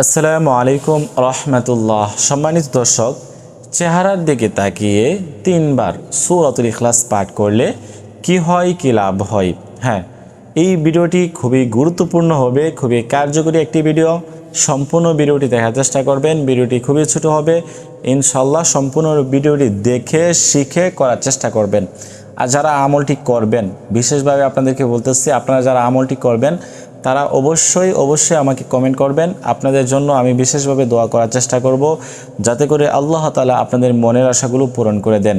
আসসালামু আলাইকুম রহমতুল্লাহ। সম্মানিত দর্শক, চেহারার দিকে তাকিয়ে তিনবার সুরাতুল ইখলাস পাঠ করলে কি হয়, কি লাভ হয়? হ্যাঁ এই ভিডিওটি খুবই গুরুত্বপূর্ণ হবে, খুবই কার্যকরী একটি ভিডিও। সম্পূর্ণ ভিডিওটি দেখার চেষ্টা করবেন, ভিডিওটি খুবই ছোট হবে। ইনশাল্লাহ সম্পূর্ণ ভিডিওটি দেখে, শিখে করার চেষ্টা করবেন। আর যারা আমলটি করবেন, বিশেষভাবে আপনাদেরকে বলতেছি, আপনারা যারা আমলটি করবেন তারা অবশ্যই অবশ্যই আমাকে কমেন্ট করবেন। আপনাদের জন্য আমি বিশেষভাবে দোয়া করার চেষ্টা করব, যাতে করে আল্লাহ তালা আপনাদের মনের আশাগুলো পূরণ করে দেন।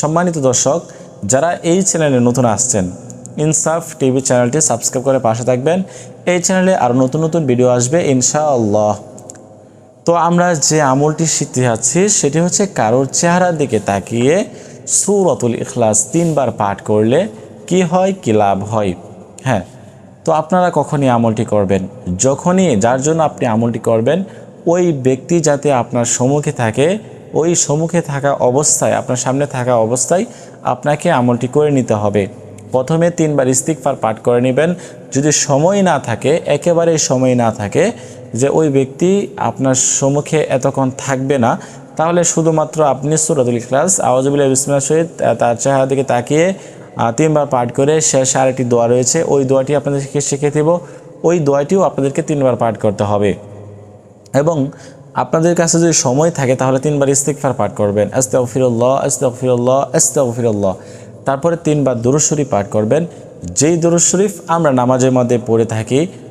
সম্মানিত দর্শক, যারা এই চ্যানেলে নতুন আসছেন ইনসাফ টিভি চ্যানেলটি সাবস্ক্রাইব করে পাশে থাকবেন। এই চ্যানেলে আরও নতুন নতুন ভিডিও আসবে, ইনশাআল্লাহ। তো আমরা যে আমলটি শিখতে যাচ্ছি, সেটি হচ্ছে কারোর চেহারার দিকে তাকিয়ে সুরতুল ইখলাস তিনবার পাঠ করলে কি হয়, কি লাভ হয়? হ্যাঁ তো আপনারা কখনই আমলটি করবেন। যখনই যার জন্য আপনি আমলটি করবেন, ওই ব্যক্তি যাতে আপনার সম্মুখে থাকে, ওই সম্মুখে থাকা অবস্থায়, আপনার সামনে থাকা অবস্থায় আপনাকে আমলটি করে নিতে হবে। প্রথমে তিনবার ইস্তিকফার পাঠ করে নেবেন। যদি সময় না থাকে একেবারে সময় না থাকে, যে ওই ব্যক্তি আপনার সম্মুখে এতক্ষণ থাকবে না, তাহলে শুধুমাত্র আপনি সুরাতুল ইখলাস আওয়াজবুল্লাহ বিসমিল্লাহ সহিত তার চেহারা দিকে তাকিয়ে তিনবার পাঠ করে শেষ আর একটি দোয়া রয়েছে। ওই দোয়াটি আপনাদেরকে শিখে দেব। ওই দোয়াটিও আপনাদেরকে তিনবার পাঠ করতে হবে। এবং আপনাদের কাছে যদি সময় থাকে, তাহলে তিনবার ইস্তিকফার পাঠ করবেন। আস্তাগফিরুল্লাহ আস্তে অফিরুল্লাহ তারপরে তিনবার দুরুশরীফ পাঠ করবেন। যেই দুরুশরীফ আমরা নামাজের মধ্যে পড়ে থাকি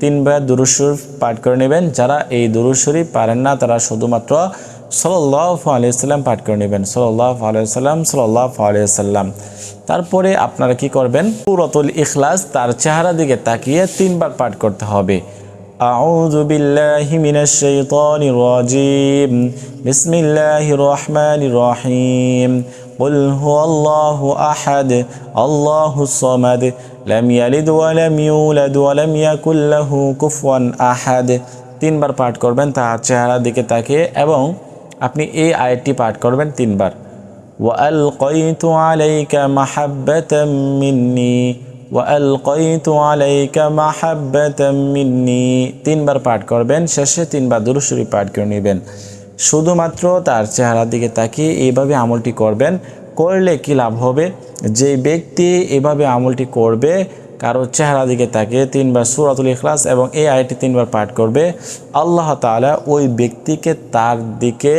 তিনবার দুরুদ শরীফ পাঠ করে নেবেন যারা এই দুরুদ শরীফ পারেন না তারা শুধুমাত্র সাল্লাহ আলিয়াল্লাম পাঠ করে নেবেন সাল্লাহ আলিয়াল্লাম সাল্লাহ আলিয়াল্লাম তারপরে আপনারা কি করবেন পুরতুল ইখলাস তার চেহারা দিকে তাকিয়ে তিনবার পাঠ করতে হবে أعوذ بالله من الشيطان الرجيم بسم الله الرحمن الرحيم قل هو الله أحد الله الصمد لم يلد ولم يولد ولم يكن له كفوا أحد তিনবার পাঠ করবেন তার চেহারার দিকে তাকিয়ে এবং আপনি এই আয়াতটি পাঠ করবেন তিনবার وألقيت عليك محبة مني وألقيت عليك محبة مني তিনবার পাঠ করবেন শেষে তিনবার দুরুশরী পাঠ করে নেবেন শুধুমাত্র তার চেহারার দিকে তাকিয়ে এইভাবে আমলটি করবেন, করলে কি লাভ হবে? যে ব্যক্তি এভাবে আমলটি করবে, কারও চেহারা দিকে তাকে তিনবার সুরাতুল ইখলাস এবং এই আয়টি তিনবার পাঠ করবে, আল্লাহ তাআলা ওই ব্যক্তিকে তার দিকে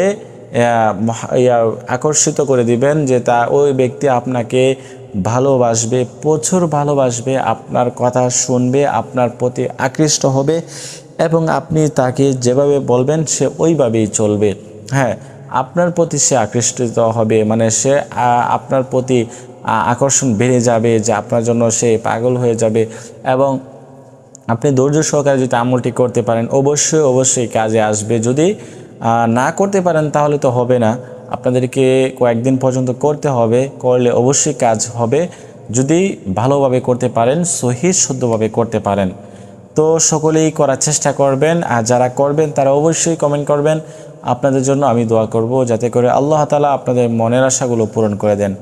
আকর্ষিত করে দিবেন যে তা, ওই ব্যক্তি আপনাকে ভালোবাসবে, প্রচুর ভালোবাসবে, আপনার কথা শুনবে, আপনার প্রতি আকৃষ্ট হবে। এবং আপনি তাকে যেভাবে বলবেন সে ওইভাবেই চলবে। হ্যাঁ আপনার প্রতি সে আকৃষ্টিত হবে মানে সে আপনার প্রতি আকর্ষণ বেড়ে যাবে যে আপনার জন্য সে পাগল হয়ে যাবে এবং আপনি ধৈর্য সহকারে যদি আমলটি করতে পারেন, অবশ্যই অবশ্যই কাজে আসবে। যদি না করতে পারেন তাহলে তো হবে না। আপনাদেরকে কয়েকদিন পর্যন্ত করতে হবে, করলে অবশ্যই কাজ হবে। যদি ভালোভাবে করতে পারেন সহি শুদ্ধভাবে করতে পারেন। তো সকলেই করার চেষ্টা করবেন, আর যারা করবেন তারা অবশ্যই কমেন্ট করবেন। আপনাদের জন্য আমি দোয়া করব, যাতে করে আল্লাহ তালা আপনাদের মনের আশাগুলো পূরণ করে দেন।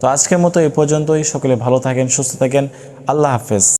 তো আজকের মতো এই পর্যন্তই, সকলে ভালো থাকেন, সুস্থ থাকেন, আল্লাহ হাফেজ।